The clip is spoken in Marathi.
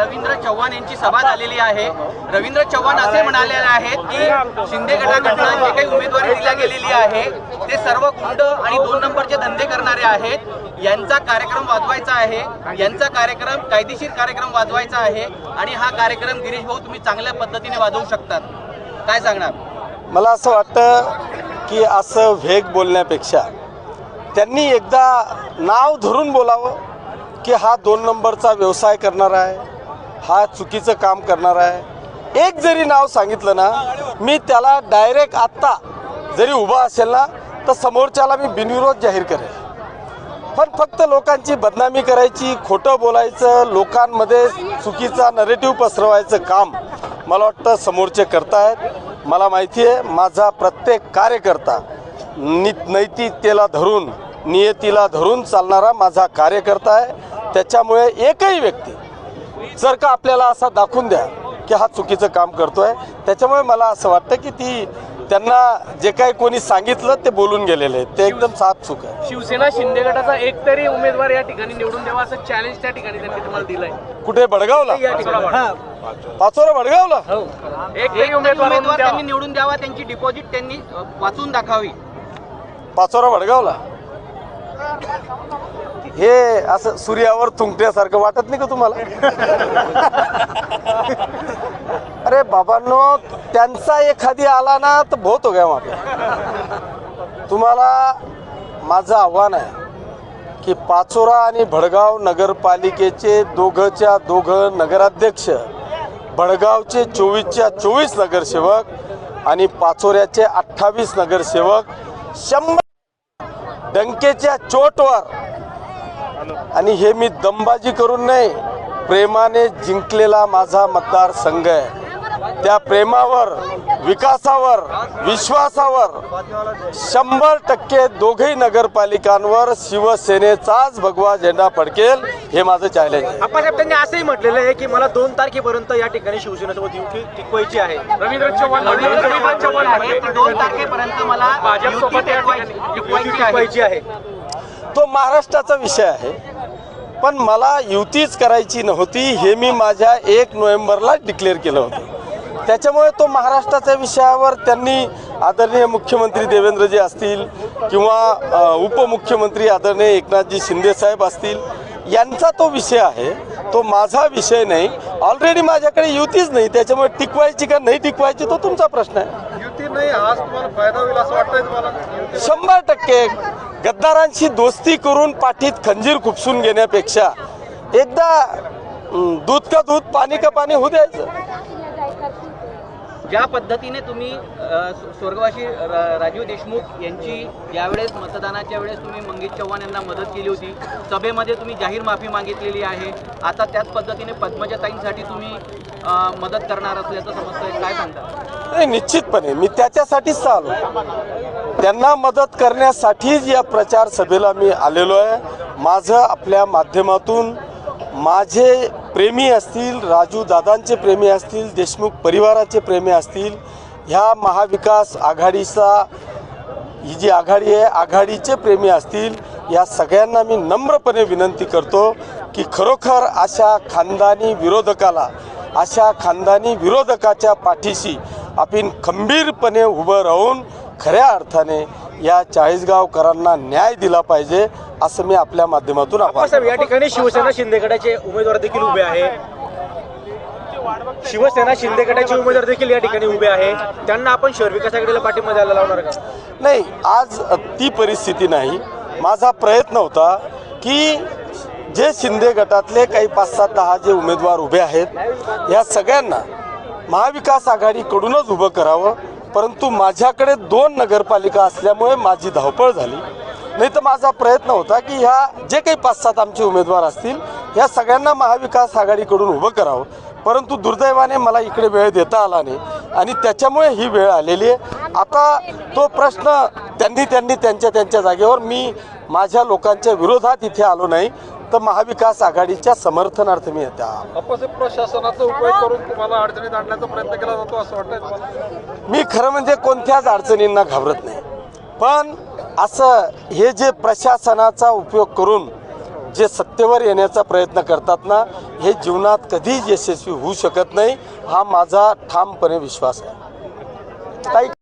रवींद्र चव्हाण यांची सभा झालेली आहे. रवींद्र चव्हाण असे म्हणाले आहेत की शिंदे गटाकडनं जे काही उमेदवारी दिल्या गेलेली आहे ते सर्व गुंड आणि दोन नंबरचे धंदे करणारे आहेत. यांचा कार्यक्रम वाजवायचा आहे. यांचा कार्यक्रम कायदेशीर कार्यक्रम वाजवायचा आहे आणि हा कार्यक्रम गिरीश भाऊ तुम्ही चांगल्या पद्धतीने वाजवू शकतात. काय सांगणार? मला असं वाटतं की असं वेग बोलण्यापेक्षा त्यांनी एकदा नाव धरून बोलावं की हा दोन नंबरचा व्यवसाय करणार आहे. हा चुकीचं काम करणार आहे. एक जरी नाव सांगितलं ना मी त्याला डायरेक्ट आत्ता जरी उभा असेल ना तर समोरच्याला मी बिनविरोध जाहीर करेल. पण फक्त लोकांची बदनामी करायची खोटं बोलायचं लोकांमध्ये चुकीचा नरेटिव्ह पसरवायचं काम मला वाटतं समोरचे करतायत. मला माहिती आहे माझा प्रत्येक कार्यकर्ता नि नैतिकतेला धरून नियतीला धरून चालणारा माझा कार्यकर्ता आहे. त्याच्यामुळे एकही व्यक्ती जर का आपल्याला असा दाखवून द्या की हा चुकीचं काम करतोय त्याच्यामुळे मला असं वाटतं की ती त्यांना जे काही कोणी सांगितलं ते बोलून गेलेले आहेत. ते एकदम साफ चूक आहे. शिवसेना शिंदे गटाचा एक तरी उमेदवार या ठिकाणी निवडून द्यावा असं चॅलेंज त्या ठिकाणी त्यांनी तुम्हाला दिलंय. कुठे? भडगावला या ठिकाणी. पाचोरा भडगावला हो. एक तरी उमेदवार उमेदवार. त्यांनी निवडून द्यावा त्यांची डिपॉझिट त्यांनी वाचून दाखवावी पाचोरा भडगावला हे असं सूर्यावर तुंकण्यासारखं वाटत नाही का तुम्हाला? अरे बाबांनो त्यांचा एखादी आला ना तर बहुत हो गया तुम्हाला माझं आव्हान आहे की पाचोरा आणि भडगाव नगरपालिकेचे दोघंच्या दोघं नगराध्यक्ष भडगावचे चोवीसच्या चोवीस नगरसेवक आणि पाचोऱ्याचे अठ्ठावीस नगरसेवक शंभर डंकेच्या चोटवर आणि हे मी दंबाजी करून नाही प्रेमाने जिंकलेला माझा मतदारसंघ आहे. त्या प्रेमावर विकासावर विश्वासावर शंभर टक्के दोघही नगरपालिकांवर शिवसेनेचाच भगवा झेंडा फडकेल हे माझं चॅलेंज आहे. आप्पासाहेब त्यांनी असंही म्हटलेलं आहे की मला दोन तारखेपर्यंत या ठिकाणी शिवसेनेसोबत युती टिकवायची आहे. रवींद्र चव्हाण दोन तारखेपर्यंत मला टिकवायची आहे. तो महाराष्ट्राचा विषय आहे. पण मला युतीच करायची नव्हती हे मी माझ्या एक नोव्हेंबरला डिक्लेअर केलं होतं. त्याच्यामुळे तो महाराष्ट्राच्या विषयावर त्यांनी आदरणीय मुख्यमंत्री देवेंद्रजी असतील किंवा उपमुख्यमंत्री आदरणीय एकनाथजी शिंदेसाहेब असतील यांचा तो विषय आहे. तो माझा विषय नाही. ऑलरेडी माझ्याकडे युतीच नाही. त्याच्यामुळे टिकवायची का नाही टिकवायची तो तुमचा प्रश्न आहे. युती नाही आज तुम्हाला फायदा होईल असं वाटतंय तुम्हाला? शंभर टक्के. गद्दारांशी दोस्ती करून पाठीत खंजीर खुपसून घेण्यापेक्षा एकदा दूध का दूध पाणी का पाणी होऊ द्यायचं. ज्या पद्धतीने तुम्ही स्वर्गवासी राजीव देशमुख यांची यावेळेस मतदानाच्या वेळेस तुम्ही मंगेश चव्हाण यांना मदत केली होती सभेमध्ये तुम्ही जाहीर माफी मागितलेली आहे आता त्याच पद्धतीने पद्मजाताईंसाठी तुम्ही मदत करणार असल्याचं समजतंय काय सांगता? नाही निश्चितपणे. मी त्याच्यासाठीच आलो त्यांना मदत करण्यासाठीच या प्रचार सभेला मी आलेलो आहे. माझं आपल्या माध्यमातून माझे प्रेमी असतील राजू दादांचे प्रेमी असतील देशमुख परिवाराचे प्रेमी असतील ह्या महाविकास आघाडीचा ही जी आघाडी आहे आघाडीचे प्रेमी असतील या सगळ्यांना मी नम्रपणे विनंती करतो की खरोखर अशा खानदानी विरोधकाला अशा खानदानी विरोधकाच्या पाठीशी आपण खंबीरपणे उभं राहून खऱ्या अर्थाने या चाळीसगावकरांना न्याय दिला पाहिजे असं मी आपल्या माध्यमातून आवाहन या ठिकाणी शिवसेना शिंदे गटाचे उमेदवार देखील उभे आहे. शिवसेना शिंदे गटाचे उमेदवार देखील या ठिकाणी उभे आहे. त्यांना आपण शहर विकास आघाडीला पाठिंबा द्यायला लावणार का? नाही आज ती परिस्थिती नाही. माझा प्रयत्न होता की जे शिंदे गटातले काही पाच सात दहा जे उमेदवार उभे आहेत या सगळ्यांना महाविकास आघाडीकडूनच उभं करावं. परंतु माझ्याकडे दोन नगरपालिका असल्यामुळे माझी धावपळ झाली. नाही तर माझा प्रयत्न होता की ह्या जे काही पाच सात आमचे उमेदवार असतील या सगळ्यांना महाविकास आघाडीकडून उभं करावं. परंतु दुर्दैवाने मला इकडे वेळ देता आला नाही आणि त्याच्यामुळे ही वेळ आलेली आहे. आता तो प्रश्न त्यांनी त्यांनी त्यांच्या त्यांच्या जागेवर मी माझ्या लोकांच्या विरोधात इथे आलो नाही. तर महाविकास आघाडीच्या समर्थनार्थ मी येते. आलो. अपसित प्रशासनाचा उपयोग करून तुम्हाला अडचणीत आणण्याचा प्रयत्न केला जातो असं तुम्हाला? मी खरं म्हणजे कोणत्याच अडचणींना घाबरत नाही. पण असं हे जे प्रशासनाचा उपयोग करून जे सत्तेवर येण्याचा प्रयत्न करतात ना हे जीवनात कधीच यशस्वी होऊ शकत नाही हा माझा ठामपणे विश्वास आहे.